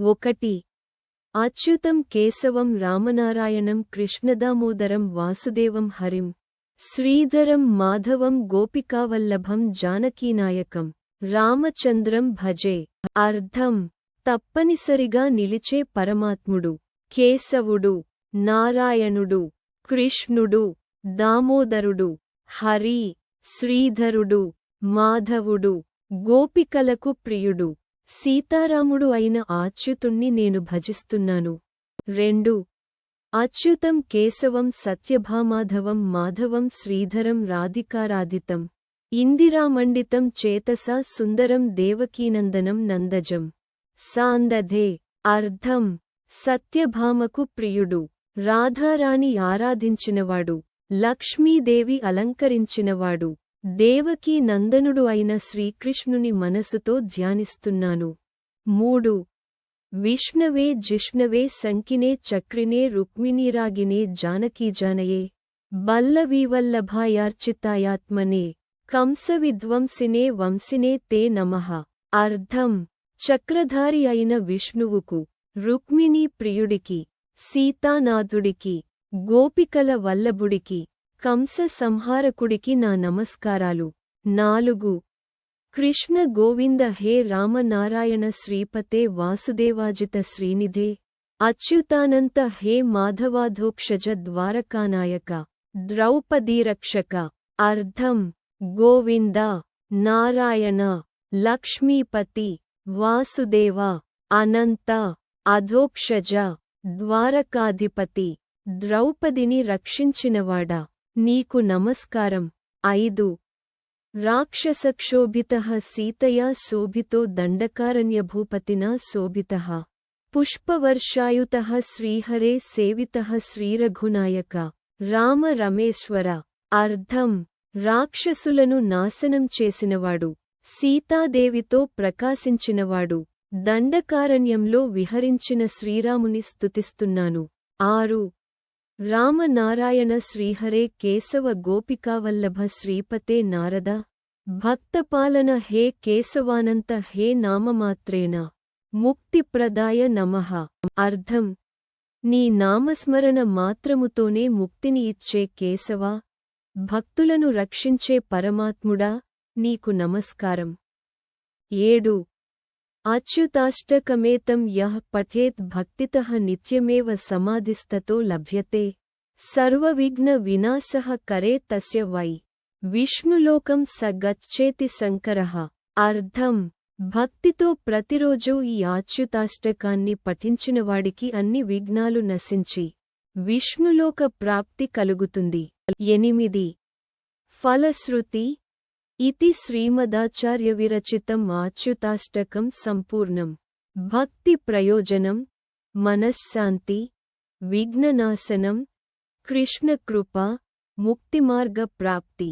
ఒకటి. అచ్యుతం కేశవం రామనారాయణం కృష్ణదామోదరం వాసుదేవం హరిం. శ్రీధరం మాధవం గోపికావల్లభం జానకీనాయకం. రామచంద్రం భజే. అర్థం తప్పనిసరిగా నిలిచే పరమాత్ముడు. కేశవుడు. నారాయణుడు. కృష్ణుడు. దామోదరుడు. హరి. శ్రీధరుడు. మాధవుడు. గోపికలకు ప్రియుడు. సీతారాముడు అయిన ఆచ్యుతుణ్ణి నేను భజిస్తున్నాను. రెండు. అచ్యుతం కేశవం సత్యభామాధవం మాధవం శ్రీధరం రాధికారాధితం. ఇందిరామండితం చేతసా సుందరం దేవకీనందనం నందజం. సాందధే. అర్థం సత్యభామకు ప్రియుడు. రాధారాణి ఆరాధించినవాడు. లక్ష్మీదేవి అలంకరించినవాడు. దేవకీ నందనుడు అయిన శ్రీకృష్ణుని మనసుతో ధ్యానిస్తున్నాను. మూడు. విష్ణవే జిష్ణవే సంకినే చక్రినే రుక్మిణీరాగినే జానకీజానయే. బల్లవీవల్లభాయార్చితాయాత్మనే కంసవిధ్వంసినే వంసినే తే నమః. అర్థం. చక్రధారి అయిన విష్ణువుకు రుక్మిణీ ప్రియుడికి సీతానాథుడికి గోపికల వల్లభుడికి కంస సంహారకుడికి నా నమస్కారాలు. నాలుగు. కృష్ణ గోవింద హే రామనారాయణ శ్రీపతే వాసుదేవాజిత శ్రీనిధే. అచ్యుతానంత హే మాధవాధోక్షజ ద్వారకానాయక. ద్రౌపదీరక్షక. అర్థం గోవింద. నారాయణ. లక్ష్మీపతి. వాసుదేవ. అనంత. అధోక్షజ. ద్వారకాధిపతి. ద్రౌపదిని రక్షించినవాడా. నీకు నమస్కారం. ఐదు. రాక్షసక్షోభిత సీతయా శోభితో దండకారణ్యభూపతినా శోభిత. పుష్పవర్షాయుత శ్రీహరే సేవిత శ్రీరఘునాయక. రామ రమేశ్వర. అర్థం రాక్షసులను నాశనం చేసినవాడు. సీతాదేవితో ప్రకాశించినవాడు. దండకారణ్యంలో విహరించిన శ్రీరాముని స్తుతిస్తున్నాను. ఆరు. రామనారాయణ శ్రీహరే కేశవ గోపికావల్లభ శ్రీపతే నారద భక్తపాలన హే కేశవానంత హే నామమాత్రేణ ముక్తిప్రదాయ నమః అర్థం నీ నామస్మరణ మాత్రముతోనే ముక్తిని ఇచ్చే కేశవా భక్తులను రక్షించే పరమాత్ముడా నీకు నమస్కారం ఏడు అచ్యుతాష్టకమేతం యః పఠేత్ భక్తితః నిత్యమేవ సమాధిస్తతో లభ్యతే. సర్వవిఘ్న వినాశః కరే తస్య వై. విష్ణులోకం స గచ్చేతి శంకర. అర్థం భక్తితో ప్రతిరోజూ ఈ ఆచ్యుతాష్టకాన్ని పఠించినవాడికి అన్ని విఘ్నాలు నశించి విష్ణులోక ప్రాప్తి కలుగుతుంది. ఎనిమిది. ఫలశ్రుతి ఇది శ్రీమదాచార్య విరచితం ఆచ్యుతాష్టకం సంపూర్ణం భక్తి ప్రయోజనం మనశ్శాంతి విఘ్ననాశనం కృష్ణకృప ముక్తిమార్గ ప్రాప్తి